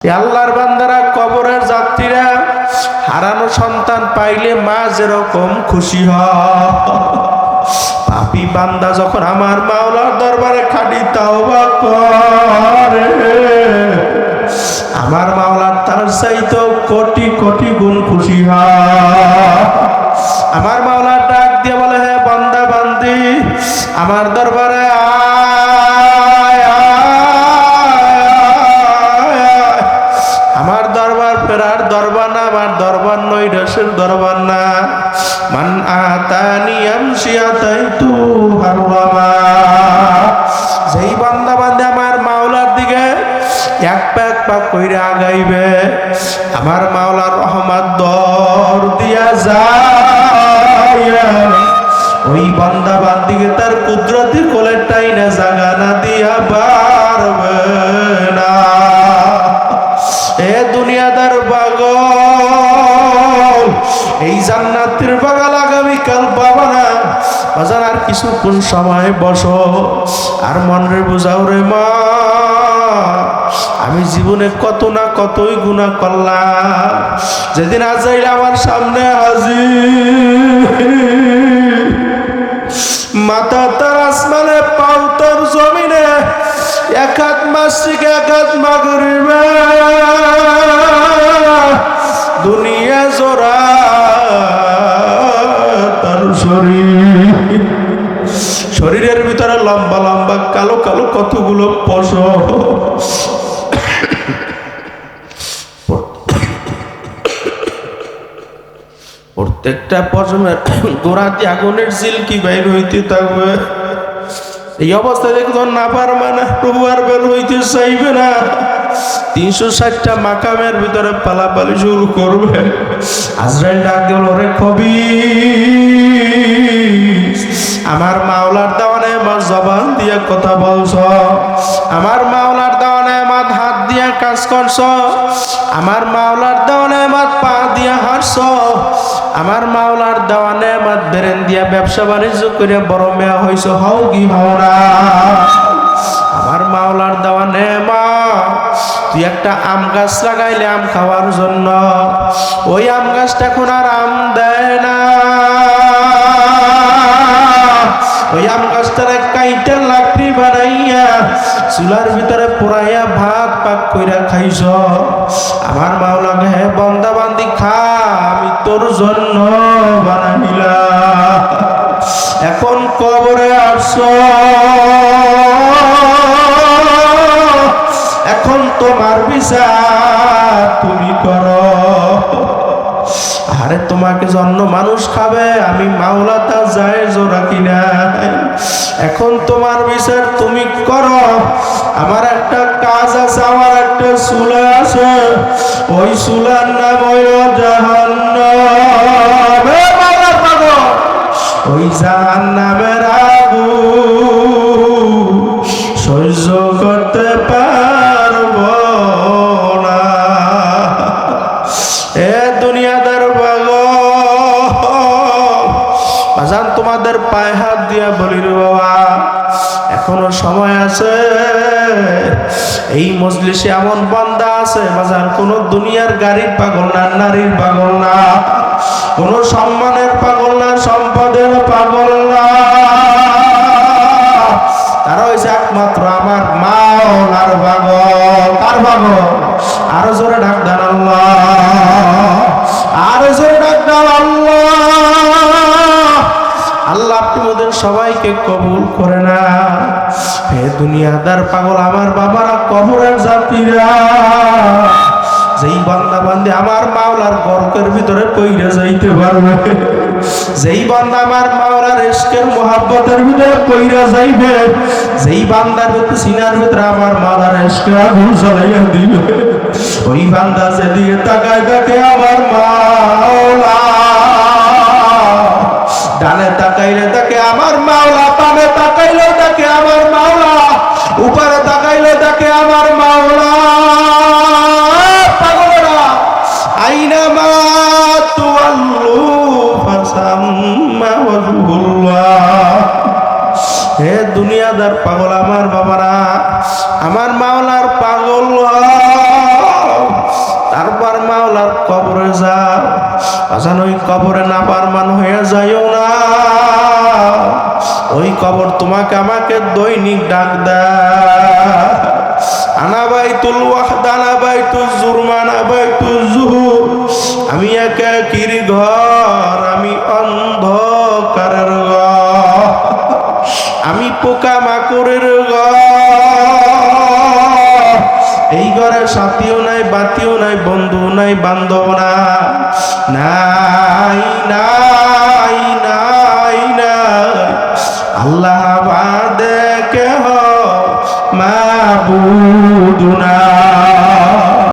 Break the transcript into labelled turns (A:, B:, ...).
A: আল্লাহর বান্দারা, কবরের যাত্রীরা, হারানো সন্তান পাইলে মা যেরকম খুশি হয়। পাপি বান্দা যখন আমার মাওলার দরবারে খাটি তাওবা করে, আমার মাওলার তার চাইতেও কোটি কোটি গুণ খুশি হয়। আমার মাওলার ডাক দিয়ে বলে, হে বান্দা বান্দি, আমার দরবারে আমার দরবার নই রসের দরবার না। মান আতানি আমসিয়া তাই তু যেই বান্দা বান্দা আমার মাওলার দিকে এক পাক পাক কইরে আগাইবে, আমার মাওলার রহমত দর দিয়া যায়। ওই বান্দা বান্দিকে জান্নাতের বাগাল আগামীকাল পাবা না। বাজার আর কিছুক্ষণ সময় বসো। আর মনের বোঝাও রে মা, আমি জীবনে কত না কতই গুণা করলাম। যেদিন আজাইল আমার সামনে হাজির। মাথা তার আসমানে, পাও তার জমিনে। এক হাত মাসিক, এক হাত মাগরিবে। দুনিয়া জোড়া শরীরের ভিতরে লম্বা লম্বা কালো কালো কতগুলো পশম। প্রত্যেকটা পশমের গোড়াতে আগুনের সিল্কি বাইর হইতে থাকবে। এই অবস্থা দেখে না পারবে না, প্রভু আর বের হইতে চাইবে না। তিনশো ষাটটা মাকামের ভিতরে পালাপালি শুরু করবে। আজরাইল ডাক দিল রে কবি! আমার মাওলার দেওয়ানে আমার জবান দিয়ে কথা বলছ, আমার মাওলার দেওয়ানে আমার হাত দিয়ে কাজ করছ, আমার মাওলার দেওয়ানে আমার পা দিয়ে হাঁটছ, আমার মাওলার দেওয়ানে আমার বেরেন দিয়া ব্যবসা বাণিজ্য করে বড় মেয়া হইছ, হও কি হও না আমার মাওলার দেওয়ানে মা, তুই একটা আম গাছ লাগাইলে আম খাওয়ার জন্য, ওই আম গাছটা এখন আর আম দেয় না। ওই আম গাছটারে কাইটা লাকড়ি বানাইয়া, চুলার ভিতরে পোড়াইয়া ভাত পাক কইরা খাইছ। আমার মাওলাকে হে বন্দা, বান্দি খা, আমি তোর জন্য বানাইলাম। এখন কবরে আসছ। এখন তোমার বিচার তুমি করো। আরে তোমাকে জন্ম মানুষ খাবে, আমি মাওলা তা যায় জোড়া কিনা এখন তোমার বিচার তুমি করো। আমার একটা কাজ আছে, আমার একটা চুলা আছে, ওই চুলার নাম মাওলার পাগল! ওই জাহান নামের বাজান তোমাদের পায়ে হাত দিয়া বলি রে বাবা, এখনও সময় আছে। এই মজলিসে এমন বান্দা আছে, বাজার কোন দুনিয়ার গাড়ির পাগল না, নারীর পাগল না। কোন সম্মানের পাগল না, সম্পদের পাগল না। তারা হয়েছে একমাত্র আমার মাওলার পাগল কার পাগল। আরও জোরে ডাক দেন আল্লাহ, আরও জোরে ডাক দেন আল্লাহ। আল্লাহ আপনি ওদের সবাইকে কবুল করে না। হে দুনিয়াদার পাগল, আমার বাবারা কবরের জাতিরা। যেই বান্দা বান্দি আমার মাওলার গর্কের ভিতরে পইরে যাইতে পারবে, যেই বান্দা আমার মাওলার এসকের মোহাব্বতের ভিতরে পইরা যাইবে, যেই বান্দার ভিতরে, সিনার ভিতরে আমার মাওলার এসকে আগুন জ্বালাইয়া দিবে। ওই বান্দা যে যেদিকে তাকায় তাকে আমার মাওলা পানে তাকাইলে তাকে আমার মাওলা, উপরে তাকাইলে তাকে আমার মাওলা। পাগলেরা, আইনা মা তুয়াল্লু ফাসাম্মা হে দুনিয়াদার পাগল আমার বাবারা, আমার মাওলার পাগল। আসান ওই কবরে না পারমান হয়ে যাইও না। ওই কবর তোমাকে আমাকে দৈনিক ডাক দেয়। আনা বাইতুল ওয়াহদা, আনা বাইতুল জুরমানা বাইতুল জুহুর। আমি একাকির ঘর, আমি অন্ধকারের ঘর। আমি পোকা মাকড়ের ঘর। এই ঘরে সাথীও নাই বাতিও নাই বন্ধু নাই বান্ধব না নাই।